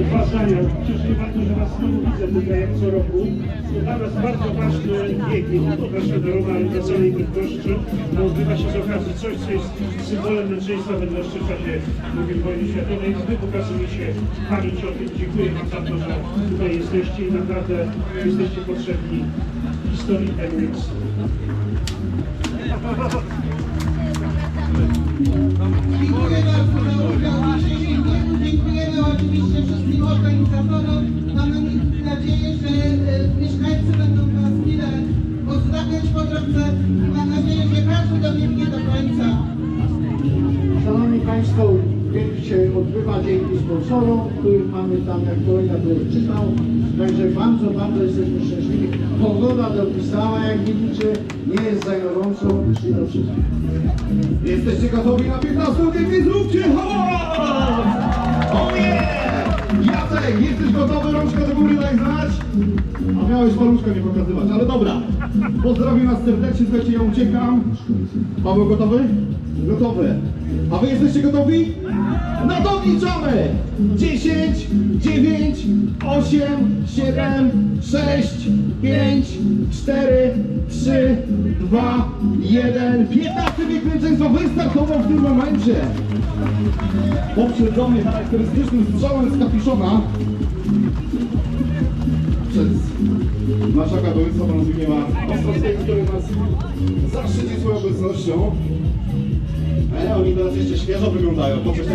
Dwa zdania. Cieszę się bardzo, że Was znowu widzę tutaj jak co roku. To dla nas bardzo ważny bieg, nie tylko dla Szedorowa, ale dla całej Bydgoszczy. No, odbywa się z okazji coś, co jest symbolem męczeństwa Bydgoszczy w czasie II wojny światowej. Wy pokazujecie pamięć o tym. Dziękuję Wam za to, że tutaj jesteście i naprawdę jesteście potrzebni historii tego organizatorom. Mamy nadzieję, że e, mieszkańcy będą Was mile pozdrawiać po drodze. Mam nadzieję, że każdy dobiegnie do końca. Szanowni Państwo, bieg się odbywa dzięki sponsorom, których mamy tam, jak kolega tu czytał. Także bardzo, bardzo jesteśmy szczęśliwi. Pogoda dopisała, jak widzicie, nie jest za gorąco i to. Jesteście gotowi na 15 biegnie? Zróbcie hałas! Jacek, jesteś gotowy? Rączkę do góry daj znać. A miałeś paluszka nie pokazywać, ale dobra. Pozdrawiam was serdecznie, słuchajcie, ja uciekam. Paweł gotowy? Gotowy. A wy jesteście gotowi? No to wliczamy! 10, 9, 8, 7, 6, 5, 4, 3, 2, 1. 15 bieg męczeństwa wystartował w tym momencie. Poprzedzony charakterystycznym strzałem z kapiszona przez marszałka województwa pana Zbigniewa Ostrowskiego, który nas zaszczycił swoją obecnością. E, oni teraz jeszcze świeżo wyglądają. Poprzez